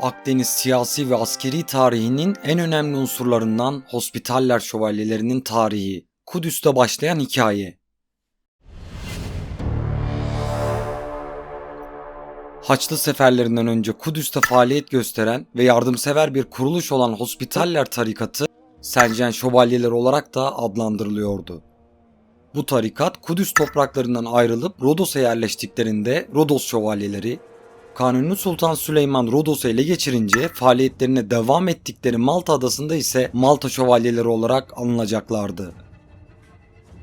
Akdeniz siyasi ve askeri tarihinin en önemli unsurlarından Hospitaller Şövalyelerinin tarihi, Kudüs'te başlayan hikaye. Haçlı seferlerinden önce Kudüs'te faaliyet gösteren ve yardımsever bir kuruluş olan Hospitaller tarikatı, Selcan Şövalyeleri olarak da adlandırılıyordu. Bu tarikat Kudüs topraklarından ayrılıp Rodos'a yerleştiklerinde Rodos Şövalyeleri, Kanuni Sultan Süleyman Rodos'u ele geçirince faaliyetlerine devam ettikleri Malta adasında ise Malta Şövalyeleri olarak anılacaklardı.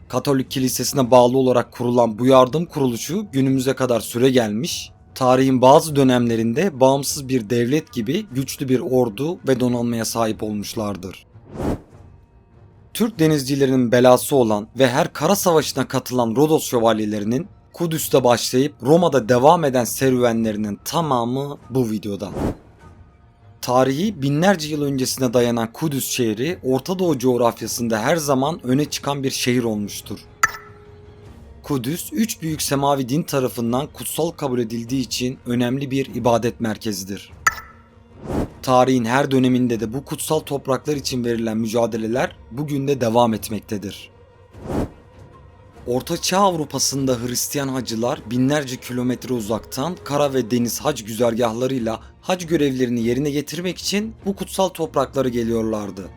Katolik kilisesine bağlı olarak kurulan bu yardım kuruluşu günümüze kadar süre gelmiş, tarihin bazı dönemlerinde bağımsız bir devlet gibi güçlü bir ordu ve donanmaya sahip olmuşlardır. Türk denizcilerinin belası olan ve her kara savaşına katılan Rodos şövalyelerinin Kudüs'te başlayıp Roma'da devam eden serüvenlerinin tamamı bu videoda. Tarihi binlerce yıl öncesine dayanan Kudüs şehri Orta Doğu coğrafyasında her zaman öne çıkan bir şehir olmuştur. Kudüs, üç büyük semavi din tarafından kutsal kabul edildiği için önemli bir ibadet merkezidir. Tarihin her döneminde de bu kutsal topraklar için verilen mücadeleler bugün de devam etmektedir. Orta Çağ Avrupa'sında Hristiyan hacılar binlerce kilometre uzaktan kara ve deniz hac güzergahlarıyla hac görevlerini yerine getirmek için bu kutsal topraklara geliyorlardı.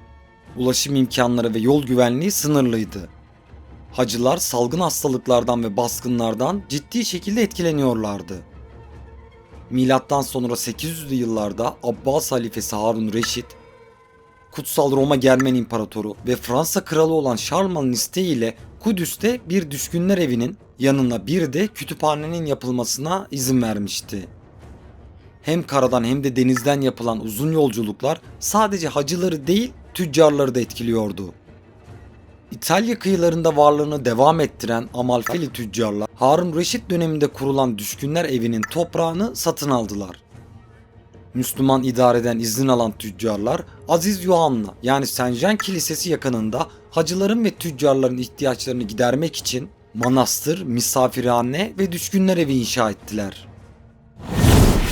Ulaşım imkanları ve yol güvenliği sınırlıydı. Hacılar salgın hastalıklardan ve baskınlardan ciddi şekilde etkileniyorlardı. Milattan sonra 800'lü yıllarda Abbas halifesi Harun Reşit, Kutsal Roma Germen İmparatoru ve Fransa kralı olan Şarlman'ın isteğiyle Kudüs'te bir düşkünler evinin yanına bir de kütüphanenin yapılmasına izin vermişti. Hem karadan hem de denizden yapılan uzun yolculuklar sadece hacıları değil tüccarları da etkiliyordu. İtalya kıyılarında varlığını devam ettiren Amalfili tüccarlar Harun Reşit döneminde kurulan düşkünler evinin toprağını satın aldılar. Müslüman idareden izin alan tüccarlar Aziz Yohanna yani Senjen Kilisesi yakınında hacıların ve tüccarların ihtiyaçlarını gidermek için manastır, misafirhane ve düşkünler evi inşa ettiler.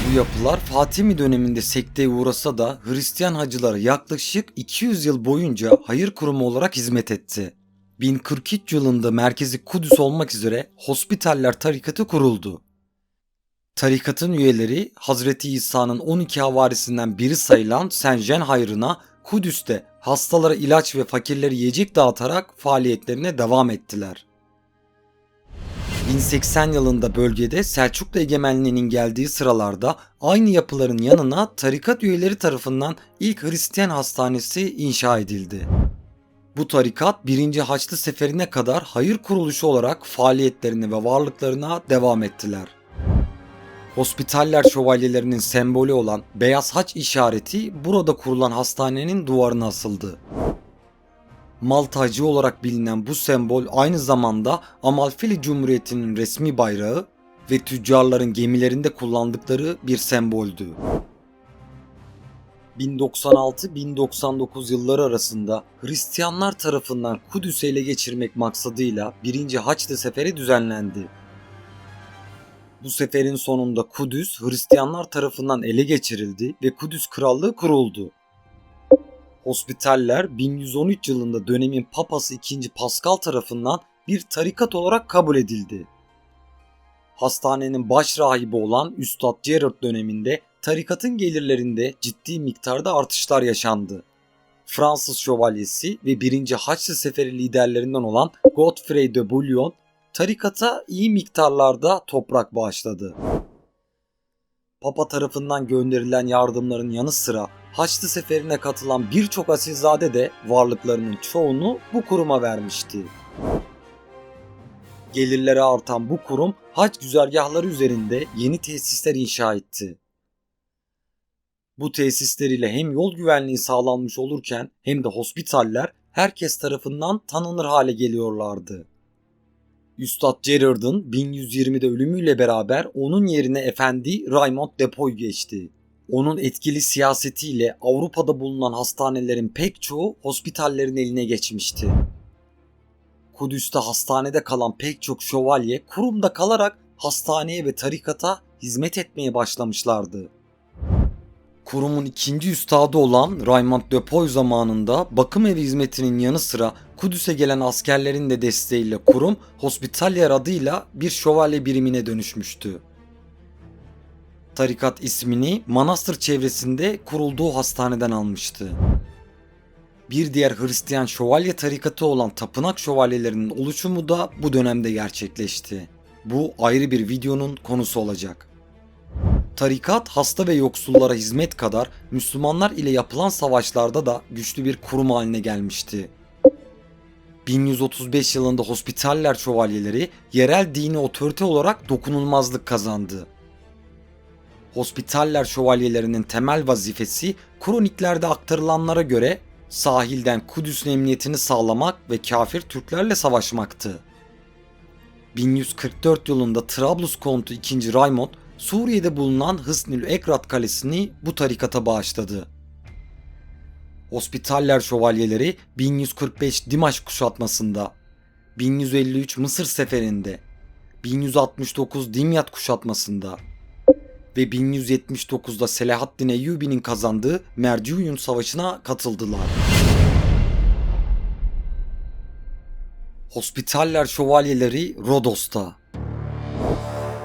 Bu yapılar Fatimi döneminde sekteye uğrasa da Hristiyan hacılara yaklaşık 200 yıl boyunca hayır kurumu olarak hizmet etti. 1043 yılında merkezi Kudüs olmak üzere Hospitaller tarikatı kuruldu. Tarikatın üyeleri Hazreti İsa'nın 12 havarisinden biri sayılan Senjen hayrına Kudüs'te hastalara ilaç ve fakirleri yiyecek dağıtarak faaliyetlerine devam ettiler. 1080 yılında bölgede Selçuklu egemenliğinin geldiği sıralarda aynı yapıların yanına tarikat üyeleri tarafından ilk Hristiyan hastanesi inşa edildi. Bu tarikat 1. Haçlı Seferi'ne kadar hayır kuruluşu olarak faaliyetlerine ve varlıklarına devam ettiler. Hospitaller şövalyelerinin sembolü olan beyaz haç işareti burada kurulan hastanenin duvarına asıldı. Maltacı olarak bilinen bu sembol aynı zamanda Amalfili Cumhuriyeti'nin resmi bayrağı ve tüccarların gemilerinde kullandıkları bir semboldü. 1096-1099 yılları arasında Hristiyanlar tarafından Kudüs'ü ele geçirmek maksadıyla 1. Haçlı Seferi düzenlendi. Bu seferin sonunda Kudüs Hristiyanlar tarafından ele geçirildi ve Kudüs Krallığı kuruldu. Hospitaller 1113 yılında dönemin papası 2. Pascal tarafından bir tarikat olarak kabul edildi. Hastanenin baş rahibi olan Üstad Gerard döneminde tarikatın gelirlerinde ciddi miktarda artışlar yaşandı. Fransız şövalyesi ve 1. Haçlı Seferi liderlerinden olan Godfrey de Bouillon tarikata iyi miktarlarda toprak bağışladı. Papa tarafından gönderilen yardımların yanı sıra Haçlı Seferi'ne katılan birçok asilzade de varlıklarının çoğunu bu kuruma vermişti. Gelirleri artan bu kurum haç güzergahları üzerinde yeni tesisler inşa etti. Bu tesisler ile hem yol güvenliği sağlanmış olurken hem de hospitaller herkes tarafından tanınır hale geliyorlardı. Üstad Gerard'ın 1120'de ölümüyle beraber onun yerine efendi Raymond Depoy geçti. Onun etkili siyasetiyle Avrupa'da bulunan hastanelerin pek çoğu hospitallerin eline geçmişti. Kudüs'te hastanede kalan pek çok şövalye kurumda kalarak hastaneye ve tarikata hizmet etmeye başlamışlardı. Kurumun ikinci üstadı olan Raymond Depoy zamanında bakım evi hizmetinin yanı sıra Kudüs'e gelen askerlerin de desteğiyle kurum Hospitalier adıyla bir şövalye birimine dönüşmüştü. Tarikat ismini manastır çevresinde kurulduğu hastaneden almıştı. Bir diğer Hristiyan şövalye tarikatı olan tapınak şövalyelerinin oluşumu da bu dönemde gerçekleşti. Bu ayrı bir videonun konusu olacak. Tarikat hasta ve yoksullara hizmet kadar Müslümanlar ile yapılan savaşlarda da güçlü bir kurum haline gelmişti. 1135 yılında Hospitaller Şövalyeleri yerel dini otorite olarak dokunulmazlık kazandı. Hospitaller Şövalyelerinin temel vazifesi kroniklerde aktarılanlara göre sahilden Kudüs'ün emniyetini sağlamak ve kafir Türklerle savaşmaktı. 1144 yılında Trablus Kontu 2. Raymond Suriye'de bulunan Hısnül Ekrat Kalesi'ni bu tarikata bağışladı. Hospitaller Şövalyeleri 1145 Dimaş kuşatmasında, 1153 Mısır seferinde, 1169 Dimyat kuşatmasında ve 1179'da Selahaddin Eyyubi'nin kazandığı Merciuyun Savaşı'na katıldılar. Hospitaller Şövalyeleri Rodos'ta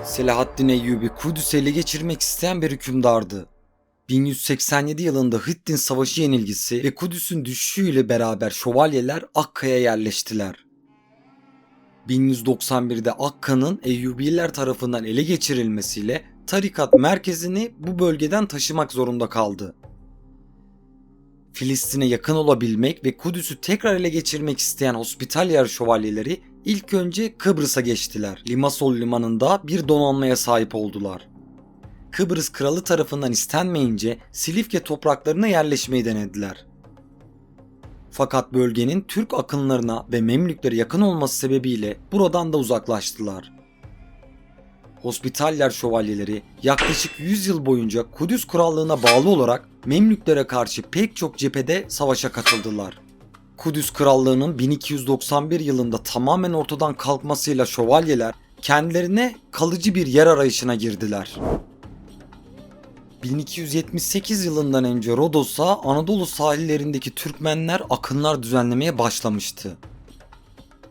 Selahaddin Eyyubi Kudüs'ü ele geçirmek isteyen bir hükümdardı. 1187 yılında Hittin Savaşı yenilgisi ve Kudüs'ün düşüşüyle beraber şövalyeler Akka'ya yerleştiler. 1191'de Akka'nın Eyyubiler tarafından ele geçirilmesiyle tarikat merkezini bu bölgeden taşımak zorunda kaldı. Filistin'e yakın olabilmek ve Kudüs'ü tekrar ele geçirmek isteyen Hospitaller şövalyeleri ilk önce Kıbrıs'a geçtiler. Limasol limanında bir donanmaya sahip oldular. Kıbrıs kralı tarafından istenmeyince Silifke topraklarına yerleşmeyi denediler. Fakat bölgenin Türk akınlarına ve Memlüklere yakın olması sebebiyle buradan da uzaklaştılar. Hospitaller şövalyeleri yaklaşık 100 yıl boyunca Kudüs krallığına bağlı olarak Memlüklere karşı pek çok cephede savaşa katıldılar. Kudüs krallığının 1291 yılında tamamen ortadan kalkmasıyla şövalyeler kendilerine kalıcı bir yer arayışına girdiler. 1278 yılından önce Rodos'a Anadolu sahillerindeki Türkmenler akınlar düzenlemeye başlamıştı.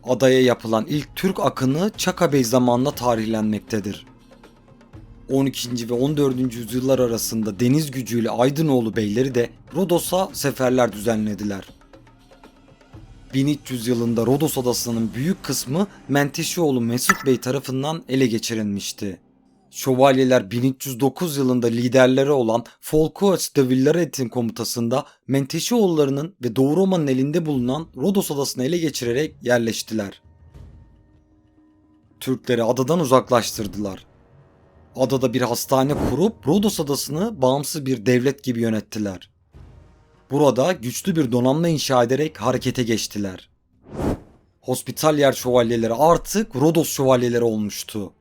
Adaya yapılan ilk Türk akını Çaka Bey zamanında tarihlenmektedir. 12. ve 14. yüzyıllar arasında deniz gücüyle Aydınoğlu beyleri de Rodos'a seferler düzenlediler. 1300 yılında Rodos adasının büyük kısmı Menteşeoğlu Mesut Bey tarafından ele geçirilmişti. Şövalyeler 1309 yılında liderleri olan Folkoaç de Villaret'in komutasında Menteşeoğullarının ve Doğu Roma'nın elinde bulunan Rodos adasını ele geçirerek yerleştiler. Türkleri adadan uzaklaştırdılar. Adada bir hastane kurup Rodos adasını bağımsız bir devlet gibi yönettiler. Burada güçlü bir donanma inşa ederek harekete geçtiler. Hospitalyer şövalyeleri artık Rodos şövalyeleri olmuştu.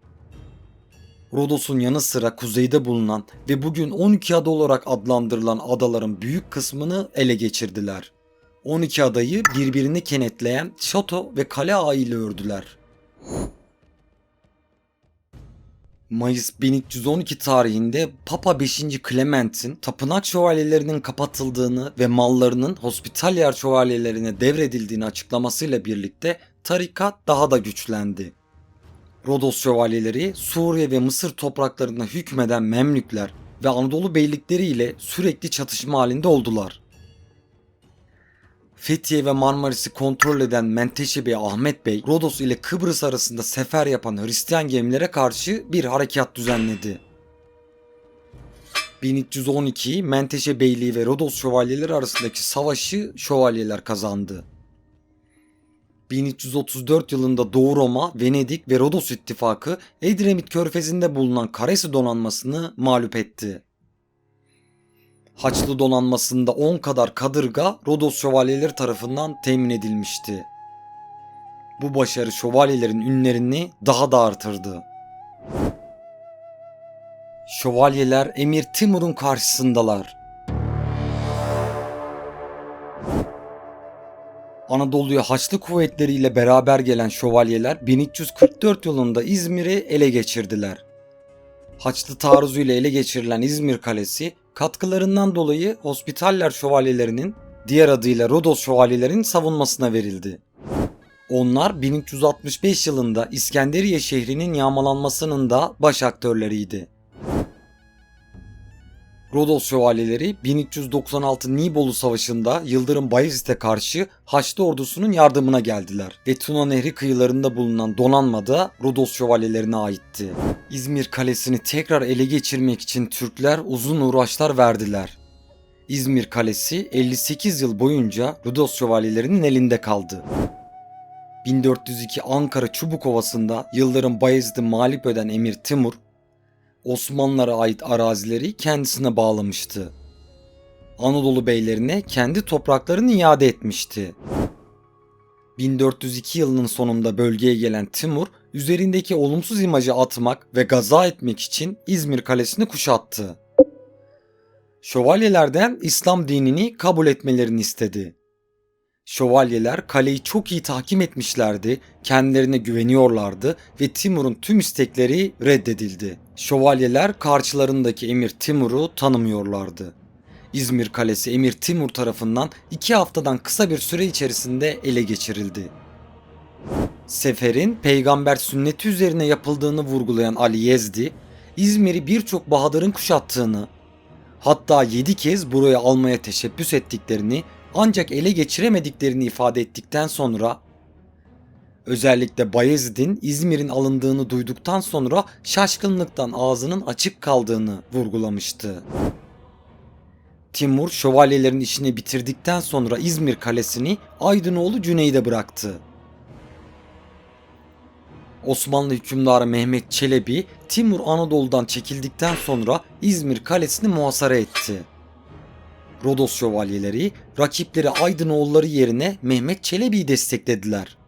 Rodos'un yanı sıra kuzeyde bulunan ve bugün 12 ada olarak adlandırılan adaların büyük kısmını ele geçirdiler. 12 adayı birbirini kenetleyen şato ve kale ağı ile ördüler. Mayıs 1312 tarihinde Papa 5. Clement'in tapınak şövalyelerinin kapatıldığını ve mallarının Hospitaller şövalyelerine devredildiğini açıklamasıyla birlikte tarikat daha da güçlendi. Rodos şövalyeleri Suriye ve Mısır topraklarında hükmeden Memlükler ve Anadolu beylikleri ile sürekli çatışma halinde oldular. Fethiye ve Marmaris'i kontrol eden Menteşe Bey Ahmet Bey, Rodos ile Kıbrıs arasında sefer yapan Hristiyan gemilere karşı bir harekat düzenledi. 1312 Menteşe Beyliği ve Rodos şövalyeleri arasındaki savaşı şövalyeler kazandı. 1334 yılında Doğu Roma, Venedik ve Rodos ittifakı Edremit körfezinde bulunan Karesi donanmasını mağlup etti. Haçlı donanmasında 10 kadar kadırga Rodos şövalyeleri tarafından temin edilmişti. Bu başarı şövalyelerin ünlerini daha da artırdı. Şövalyeler Emir Timur'un karşısındalar. Anadolu'ya Haçlı kuvvetleriyle beraber gelen şövalyeler 1344 yılında İzmir'i ele geçirdiler. Haçlı taarruzuyla ele geçirilen İzmir Kalesi Katkılarından dolayı Hospitaller Şövalyelerinin diğer adıyla Rodos Şövalyelerinin savunmasına verildi. Onlar 1365 yılında İskenderiye şehrinin yağmalanmasının da baş aktörleriydi. Rodos şövalyeleri 1396 Nibolu Savaşı'nda Yıldırım Bayezid'e karşı Haçlı ordusunun yardımına geldiler ve Tuna Nehri kıyılarında bulunan donanma da Rodos şövalyelerine aitti. İzmir Kalesi'ni tekrar ele geçirmek için Türkler uzun uğraşlar verdiler. İzmir Kalesi 58 yıl boyunca Rodos şövalyelerinin elinde kaldı. 1402 Ankara Çubukovası'nda Yıldırım Bayezid'i mağlup eden Emir Timur, Osmanlılara ait arazileri kendisine bağlamıştı. Anadolu beylerine kendi topraklarını iade etmişti. 1402 yılının sonunda bölgeye gelen Timur, üzerindeki olumsuz imajı atmak ve gaza etmek için İzmir Kalesi'ni kuşattı. Şövalyelerden İslam dinini kabul etmelerini istedi. Şövalyeler kaleyi çok iyi tahkim etmişlerdi, kendilerine güveniyorlardı ve Timur'un tüm istekleri reddedildi. Şövalyeler karşılarındaki Emir Timur'u tanımıyorlardı. İzmir Kalesi Emir Timur tarafından iki haftadan kısa bir süre içerisinde ele geçirildi. Seferin peygamber sünneti üzerine yapıldığını vurgulayan Ali Yezdi, İzmir'i birçok bahadırın kuşattığını, hatta 7 kez buraya almaya teşebbüs ettiklerini ancak ele geçiremediklerini ifade ettikten sonra özellikle Bayezid'in İzmir'in alındığını duyduktan sonra şaşkınlıktan ağzının açık kaldığını vurgulamıştı. Timur şövalyelerin işini bitirdikten sonra İzmir kalesini Aydınoğlu Cüneyd'e bıraktı. Osmanlı hükümdarı Mehmet Çelebi Timur Anadolu'dan çekildikten sonra İzmir kalesini muhasara etti. Rodos şövalyeleri rakipleri Aydınoğulları yerine Mehmet Çelebi'yi desteklediler.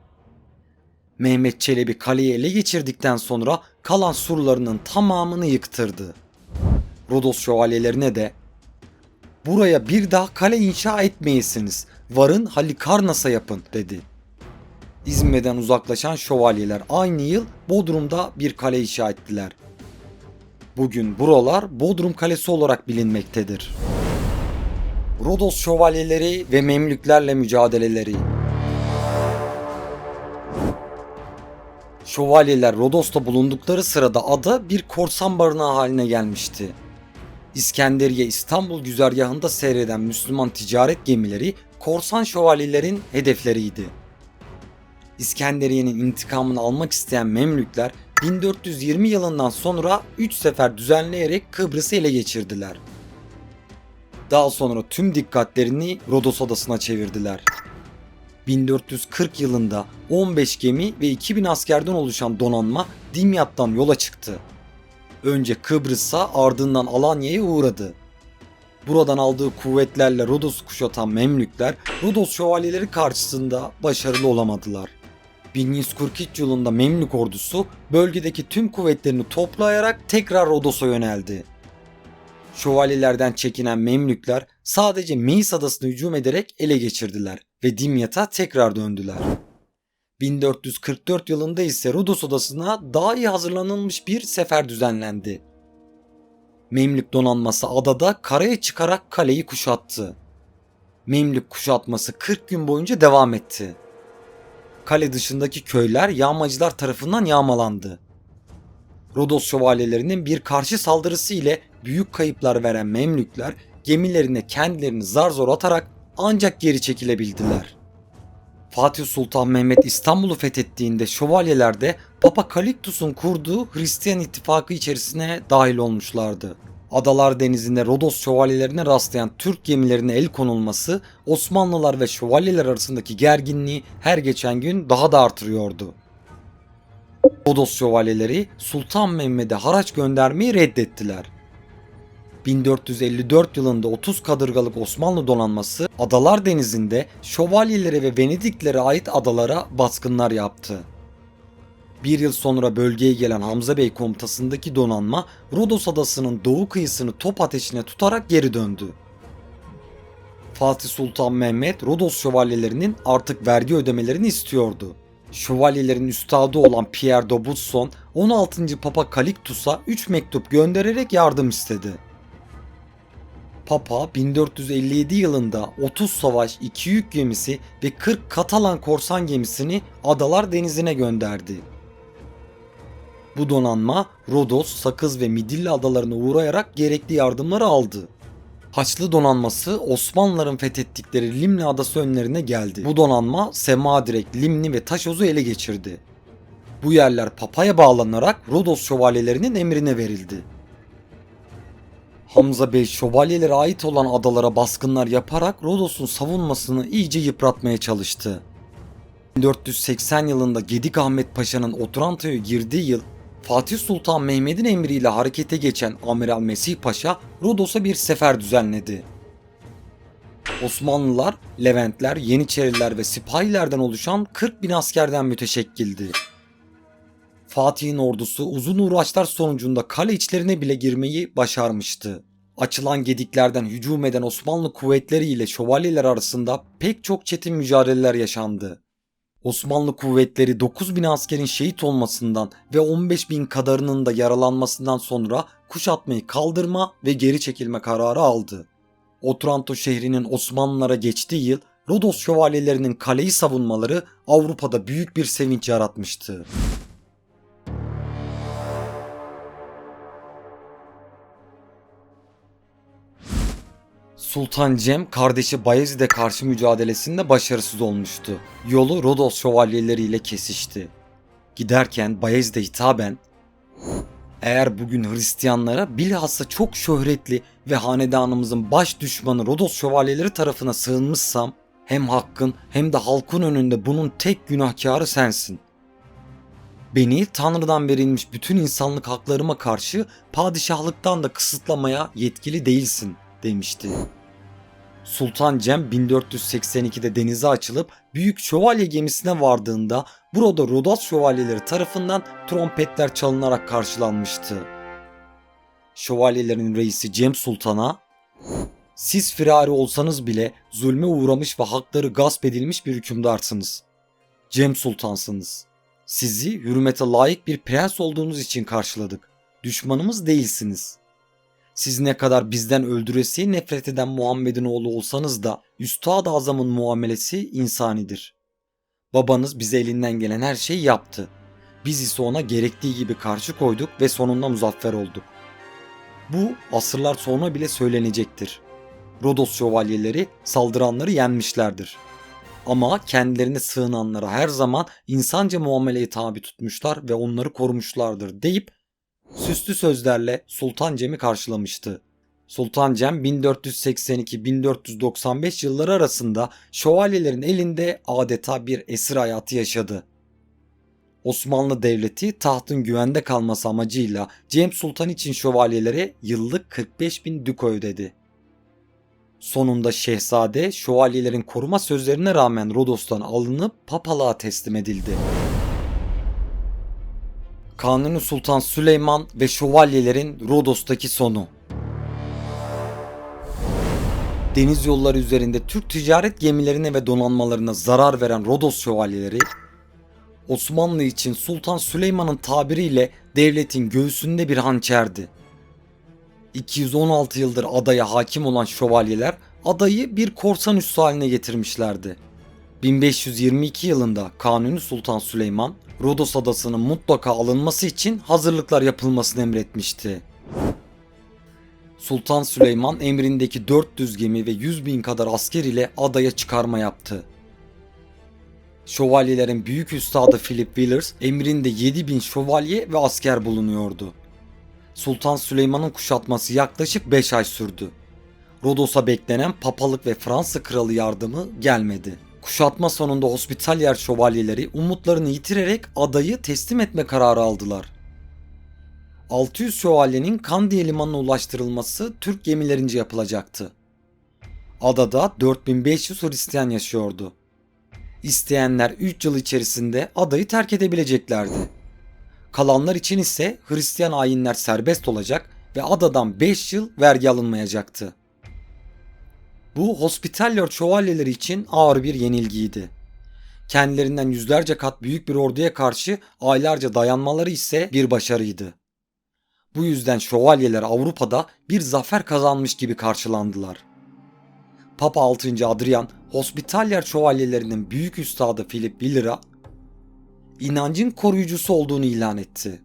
Mehmet Çelebi kaleyi ele geçirdikten sonra kalan surlarının tamamını yıktırdı. Rodos şövalyelerine de buraya bir daha kale inşa etmeyesiniz varın Halikarnas'a yapın dedi. İzmir'den uzaklaşan şövalyeler aynı yıl Bodrum'da bir kale inşa ettiler. Bugün buralar Bodrum Kalesi olarak bilinmektedir. Rodos şövalyeleri ve Memlüklerle mücadeleleri. Şövalyeler Rodos'ta bulundukları sırada ada bir korsan barınağı haline gelmişti. İskenderiye İstanbul güzergahında seyreden Müslüman ticaret gemileri korsan şövalyelerin hedefleriydi. İskenderiye'nin intikamını almak isteyen Memlükler 1420 yılından sonra 3 sefer düzenleyerek Kıbrıs'ı ele geçirdiler. Daha sonra tüm dikkatlerini Rodos adasına çevirdiler. 1440 yılında 15 gemi ve 2000 askerden oluşan donanma Dimyat'tan yola çıktı. Önce Kıbrıs'a ardından Alanya'ya uğradı. Buradan aldığı kuvvetlerle Rodos'u kuşatan Memlükler Rodos şövalyeleri karşısında başarılı olamadılar. 1143 yılında Memlük ordusu bölgedeki tüm kuvvetlerini toplayarak tekrar Rodos'a yöneldi. Şövalyelerden çekinen Memlükler sadece Meis adasını hücum ederek ele geçirdiler ve Dimyat'a tekrar döndüler. 1444 yılında ise Rodos adasına daha iyi hazırlanılmış bir sefer düzenlendi. Memlük donanması adada karaya çıkarak kaleyi kuşattı. Memlük kuşatması 40 gün boyunca devam etti. Kale dışındaki köyler yağmacılar tarafından yağmalandı. Rodos şövalyelerinin bir karşı saldırısı ile büyük kayıplar veren Memlükler gemilerine kendilerini zar zor atarak ancak geri çekilebildiler. Fatih Sultan Mehmet İstanbul'u fethettiğinde şövalyeler de Papa Kaliktus'un kurduğu Hristiyan ittifakı içerisine dahil olmuşlardı. Adalar Denizi'nde Rodos şövalyelerine rastlayan Türk gemilerine el konulması Osmanlılar ve şövalyeler arasındaki gerginliği her geçen gün daha da artırıyordu. Rodos şövalyeleri Sultan Mehmet'e haraç göndermeyi reddettiler. 1454 yılında 30 kadırgalık Osmanlı donanması Adalar Denizi'nde şövalyelere ve Venediklere ait adalara baskınlar yaptı. Bir yıl sonra bölgeye gelen Hamza Bey komutasındaki donanma Rodos adasının doğu kıyısını top ateşine tutarak geri döndü. Fatih Sultan Mehmet Rodos şövalyelerinin artık vergi ödemelerini istiyordu. Şövalyelerin üstadı olan Pierre d'Aubusson 16. Papa Kaliktus'a 3 mektup göndererek yardım istedi. Papa 1457 yılında 30 savaş, 2 yük gemisi ve 40 Katalan korsan gemisini Adalar Denizi'ne gönderdi. Bu donanma Rodos, Sakız ve Midilli adalarına uğrayarak gerekli yardımları aldı. Haçlı donanması Osmanlıların fethettikleri Limni adası önlerine geldi. Bu donanma Semadirek, Limni ve Taşoz'u ele geçirdi. Bu yerler Papa'ya bağlanarak Rodos şövalyelerinin emrine verildi. Hamza Bey şövalyelere ait olan adalara baskınlar yaparak Rodos'un savunmasını iyice yıpratmaya çalıştı. 1480 yılında Gedik Ahmet Paşa'nın Otranto'ya girdiği yıl Fatih Sultan Mehmet'in emriyle harekete geçen Amiral Mesih Paşa Rodos'a bir sefer düzenledi. Osmanlılar, Leventler, Yeniçeriler ve Sipahilerden oluşan 40 bin askerden müteşekkildi. Fatih'in ordusu uzun uğraşlar sonucunda kale içlerine bile girmeyi başarmıştı. Açılan gediklerden hücum eden Osmanlı kuvvetleri ile şövalyeler arasında pek çok çetin mücadeleler yaşandı. Osmanlı kuvvetleri 9 bin askerin şehit olmasından ve 15 bin kadarının da yaralanmasından sonra kuşatmayı kaldırma ve geri çekilme kararı aldı. Otranto şehrinin Osmanlılara geçtiği yıl Rodos şövalyelerinin kaleyi savunmaları Avrupa'da büyük bir sevinç yaratmıştı. Sultan Cem kardeşi Bayezid'e karşı mücadelesinde başarısız olmuştu. Yolu Rodos şövalyeleriyle kesişti. Giderken Bayezid'e hitaben eğer bugün Hristiyanlara bilhassa çok şöhretli ve hanedanımızın baş düşmanı Rodos şövalyeleri tarafına sığınmışsam hem hakkın hem de halkın önünde bunun tek günahkarı sensin. Beni Tanrı'dan verilmiş bütün insanlık haklarıma karşı padişahlıktan da kısıtlamaya yetkili değilsin demişti. Sultan Cem 1482'de denize açılıp büyük şövalye gemisine vardığında burada Rodos şövalyeleri tarafından trompetler çalınarak karşılanmıştı. Şövalyelerin reisi Cem Sultan'a siz firari olsanız bile zulme uğramış ve hakları gasp edilmiş bir hükümdarsınız. Cem Sultansınız. Sizi hürmete layık bir prens olduğunuz için karşıladık. Düşmanımız değilsiniz.'' Siz ne kadar bizden öldüresiye nefret eden Muhammed'in oğlu olsanız da Üstad-ı Azam'ın muamelesi insanidir. Babanız bize elinden gelen her şeyi yaptı. Biz ise ona gerektiği gibi karşı koyduk ve sonunda muzaffer olduk. Bu asırlar sonra bile söylenecektir. Rodos şövalyeleri saldıranları yenmişlerdir. Ama kendilerine sığınanlara her zaman insanca muameleye tabi tutmuşlar ve onları korumuşlardır deyip süslü sözlerle Sultan Cem'i karşılamıştı. Sultan Cem 1482-1495 yılları arasında şövalyelerin elinde adeta bir esir hayatı yaşadı. Osmanlı Devleti tahtın güvende kalması amacıyla Cem Sultan için şövalyelere yıllık 45 bin düko ödedi. Sonunda şehzade şövalyelerin koruma sözlerine rağmen Rodos'tan alınıp papalığa teslim edildi. Kanuni Sultan Süleyman ve şövalyelerin Rodos'taki sonu. Deniz yolları üzerinde Türk ticaret gemilerine ve donanmalarına zarar veren Rodos şövalyeleri Osmanlı için Sultan Süleyman'ın tabiriyle devletin göğsünde bir hançerdi. 216 yıldır adaya hakim olan şövalyeler adayı bir korsan üssü haline getirmişlerdi. 1522 yılında Kanuni Sultan Süleyman Rodos adasının mutlaka alınması için hazırlıklar yapılmasını emretmişti. Sultan Süleyman emrindeki 400 gemi ve 100 bin kadar asker ile adaya çıkarma yaptı. Şövalyelerin büyük üstadı Philip Willers emrinde 7 bin şövalye ve asker bulunuyordu. Sultan Süleyman'ın kuşatması yaklaşık 5 ay sürdü. Rodos'a beklenen papalık ve Fransa kralı yardımı gelmedi. Kuşatma sonunda Hospitalyer şövalyeleri umutlarını yitirerek adayı teslim etme kararı aldılar. 600 şövalyenin Kandiye limanına ulaştırılması Türk gemilerince yapılacaktı. Adada 4500 Hristiyan yaşıyordu. İsteyenler 3 yıl içerisinde adayı terk edebileceklerdi. Kalanlar için ise Hristiyan ayinler serbest olacak ve adadan 5 yıl vergi alınmayacaktı. Bu Hospitaller şövalyeleri için ağır bir yenilgiydi. Kendilerinden yüzlerce kat büyük bir orduya karşı aylarca dayanmaları ise bir başarıydı. Bu yüzden şövalyeler Avrupa'da bir zafer kazanmış gibi karşılandılar. Papa 6. Adrian, Hospitalyer şövalyelerinin büyük üstadı Philip Villera, inancın koruyucusu olduğunu ilan etti.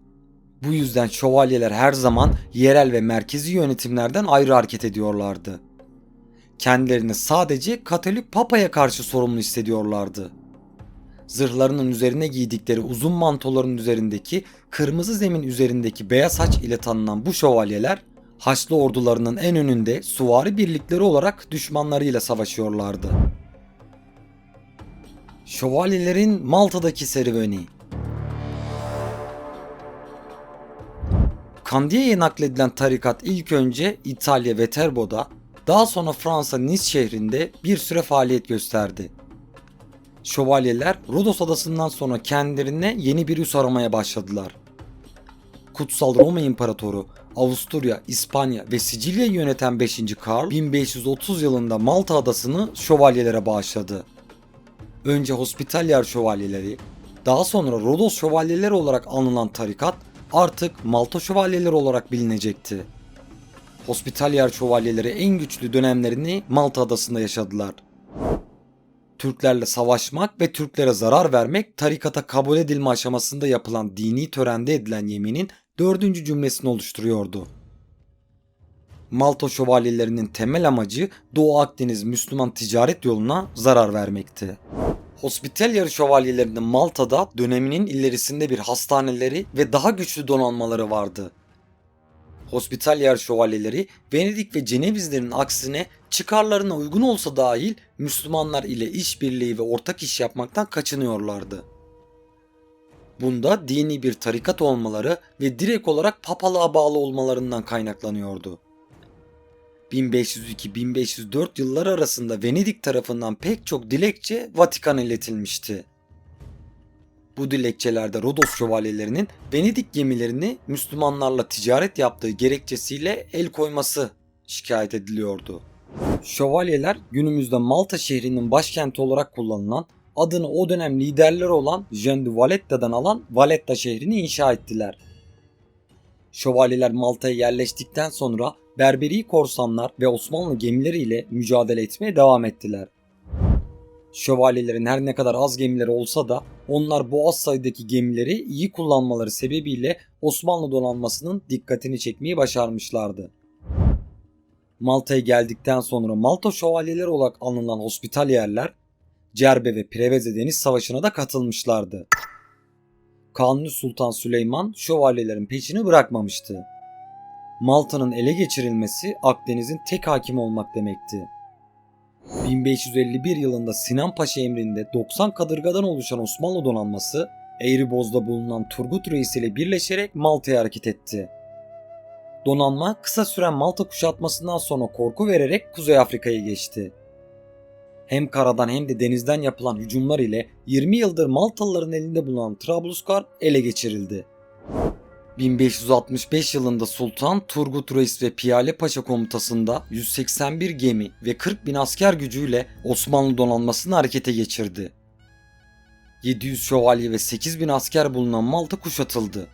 Bu yüzden şövalyeler her zaman yerel ve merkezi yönetimlerden ayrı hareket ediyorlardı. Kendilerini sadece Katolik Papa'ya karşı sorumlu hissediyorlardı. Zırhlarının üzerine giydikleri uzun mantoların üzerindeki kırmızı zemin üzerindeki beyaz haç ile tanınan bu şövalyeler Haçlı ordularının en önünde suvari birlikleri olarak düşmanlarıyla savaşıyorlardı. Şövalyelerin Malta'daki serüveni Kandiye'ye nakledilen tarikat ilk önce İtalya Viterbo'da, daha sonra Fransa Nice şehrinde bir süre faaliyet gösterdi. Şövalyeler Rodos adasından sonra kendilerine yeni bir üs aramaya başladılar. Kutsal Roma İmparatoru Avusturya, İspanya ve Sicilya'yı yöneten 5. Karl 1530 yılında Malta adasını şövalyelere bağışladı. Önce Hospitalyer şövalyeleri, daha sonra Rodos şövalyeleri olarak anılan tarikat artık Malta şövalyeleri olarak bilinecekti. Hospitalyer şövalyeleri en güçlü dönemlerini Malta adasında yaşadılar. Türklerle savaşmak ve Türklere zarar vermek tarikata kabul edilme aşamasında yapılan dini törende edilen yeminin dördüncü cümlesini oluşturuyordu. Malta şövalyelerinin temel amacı Doğu Akdeniz Müslüman ticaret yoluna zarar vermekti. Hospitalyer şövalyelerinin Malta'da döneminin ilerisinde bir hastaneleri ve daha güçlü donanmaları vardı. Hospitalyer şövalyeleri Venedik ve Cenevizlerin aksine çıkarlarına uygun olsa dahil Müslümanlar ile işbirliği ve ortak iş yapmaktan kaçınıyorlardı. Bunda dini bir tarikat olmaları ve direkt olarak papalığa bağlı olmalarından kaynaklanıyordu. 1502-1504 yılları arasında Venedik tarafından pek çok dilekçe Vatikan'a iletilmişti. Bu dilekçelerde Rodos şövalyelerinin Venedik gemilerini Müslümanlarla ticaret yaptığı gerekçesiyle el koyması şikayet ediliyordu. Şövalyeler günümüzde Malta şehrinin başkenti olarak kullanılan adını o dönem liderleri olan Jean de Valletta'dan alan Valletta şehrini inşa ettiler. Şövalyeler Malta'ya yerleştikten sonra Berberi korsanlar ve Osmanlı gemileriyle mücadele etmeye devam ettiler. Şövalyelerin her ne kadar az gemileri olsa da onlar bu az sayıdaki gemileri iyi kullanmaları sebebiyle Osmanlı donanmasının dikkatini çekmeyi başarmışlardı. Malta'ya geldikten sonra Malta şövalyeleri olarak anılan hospitalyerler Cerbe ve Preveze Deniz Savaşı'na da katılmışlardı. Kanuni Sultan Süleyman şövalyelerin peşini bırakmamıştı. Malta'nın ele geçirilmesi Akdeniz'in tek hakim olmak demekti. 1551 yılında Sinan Paşa emrinde 90 kadırgadan oluşan Osmanlı donanması Eğriboz'da bulunan Turgut Reis ile birleşerek Malta'ya hareket etti. Donanma kısa süren Malta kuşatmasından sonra korku vererek Kuzey Afrika'ya geçti. Hem karadan hem de denizden yapılan hücumlar ile 20 yıldır Maltalıların elinde bulunan Trablusgar ele geçirildi. 1565 yılında Sultan Turgut Reis ve Piyale Paşa komutasında 181 gemi ve 40 bin asker gücüyle Osmanlı donanmasını harekete geçirdi. 700 şövalye ve 8 bin asker bulunan Malta kuşatıldı.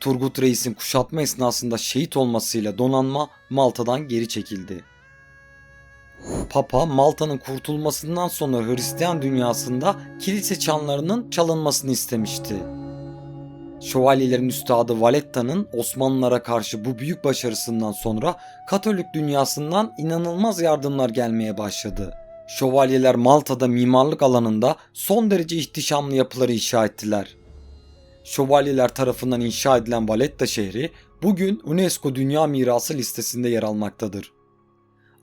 Turgut Reis'in kuşatma esnasında şehit olmasıyla donanma Malta'dan geri çekildi. Papa Malta'nın kurtulmasından sonra Hristiyan dünyasında kilise çanlarının çalınmasını istemişti. Şövalyelerin üstadı Valletta'nın Osmanlılara karşı bu büyük başarısından sonra Katolik dünyasından inanılmaz yardımlar gelmeye başladı. Şövalyeler Malta'da mimarlık alanında son derece ihtişamlı yapıları inşa ettiler. Şövalyeler tarafından inşa edilen Valletta şehri bugün UNESCO Dünya Mirası listesinde yer almaktadır.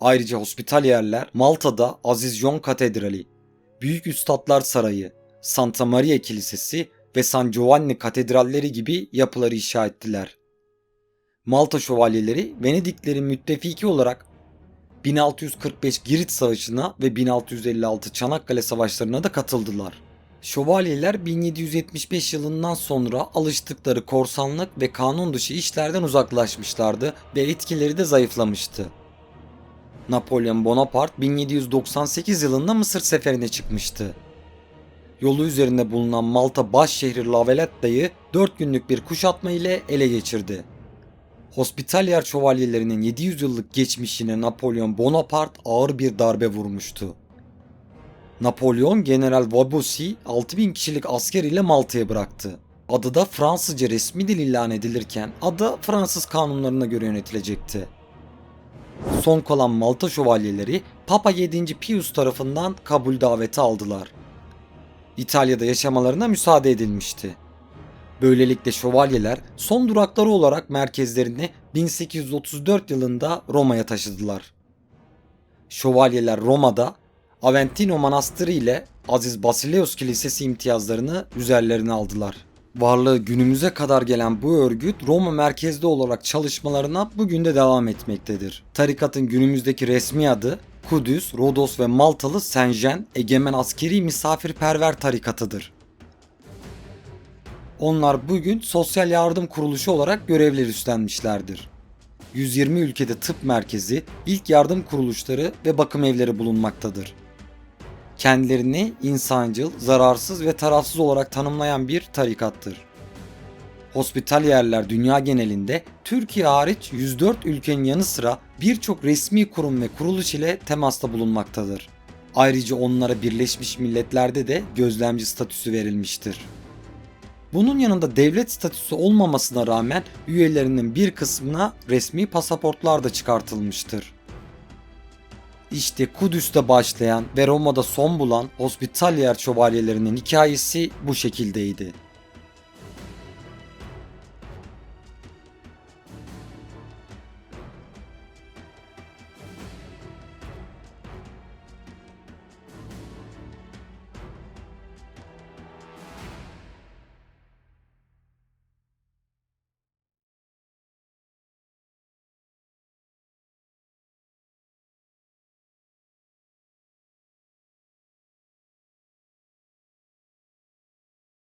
Ayrıca hospitalyerler Malta'da Aziz John Katedrali, Büyük Üstadlar Sarayı, Santa Maria Kilisesi ve San Giovanni katedralleri gibi yapıları inşa ettiler. Malta şövalyeleri Venediklerin müttefiki olarak 1645 Girit Savaşı'na ve 1656 Çanakkale Savaşları'na da katıldılar. Şövalyeler 1775 yılından sonra alıştıkları korsanlık ve kanun dışı işlerden uzaklaşmışlardı ve etkileri de zayıflamıştı. Napolyon Bonaparte 1798 yılında Mısır seferine çıkmıştı. Yolu üzerinde bulunan Malta baş şehri La Valletta'yı 4 günlük bir kuşatma ile ele geçirdi. Hospitalier şövalyelerinin 700 yıllık geçmişine Napolyon Bonaparte ağır bir darbe vurmuştu. Napolyon General Vabosi 6000 kişilik asker ile Malta'ya bıraktı. Adada Fransızca resmi dil ilan edilirken ada Fransız kanunlarına göre yönetilecekti. Son kalan Malta şövalyeleri Papa 7. Pius tarafından kabul daveti aldılar. İtalya'da yaşamalarına müsaade edilmişti. Böylelikle şövalyeler son durakları olarak merkezlerini 1834 yılında Roma'ya taşıdılar. Şövalyeler Roma'da Aventino Manastırı ile Aziz Basileus Kilisesi imtiyazlarını üzerlerine aldılar. Varlığı günümüze kadar gelen bu örgüt Roma merkezli olarak çalışmalarına bugün de devam etmektedir. Tarikatın günümüzdeki resmi adı Kudüs, Rodos ve Maltalı Senjen Egemen Askeri Misafirperver Tarikatıdır. Onlar bugün sosyal yardım kuruluşu olarak görevler üstlenmişlerdir. 120 ülkede tıp merkezi, ilk yardım kuruluşları ve bakım evleri bulunmaktadır. Kendilerini insancıl, zararsız ve tarafsız olarak tanımlayan bir tarikattır. Hospitaliyerler dünya genelinde Türkiye hariç 104 ülkenin yanı sıra birçok resmi kurum ve kuruluş ile temasta bulunmaktadır. Ayrıca onlara Birleşmiş Milletler'de de gözlemci statüsü verilmiştir. Bunun yanında devlet statüsü olmamasına rağmen üyelerinin bir kısmına resmi pasaportlar da çıkartılmıştır. İşte Kudüs'te başlayan ve Roma'da son bulan Hospitalier şövalyelerinin hikayesi bu şekildeydi.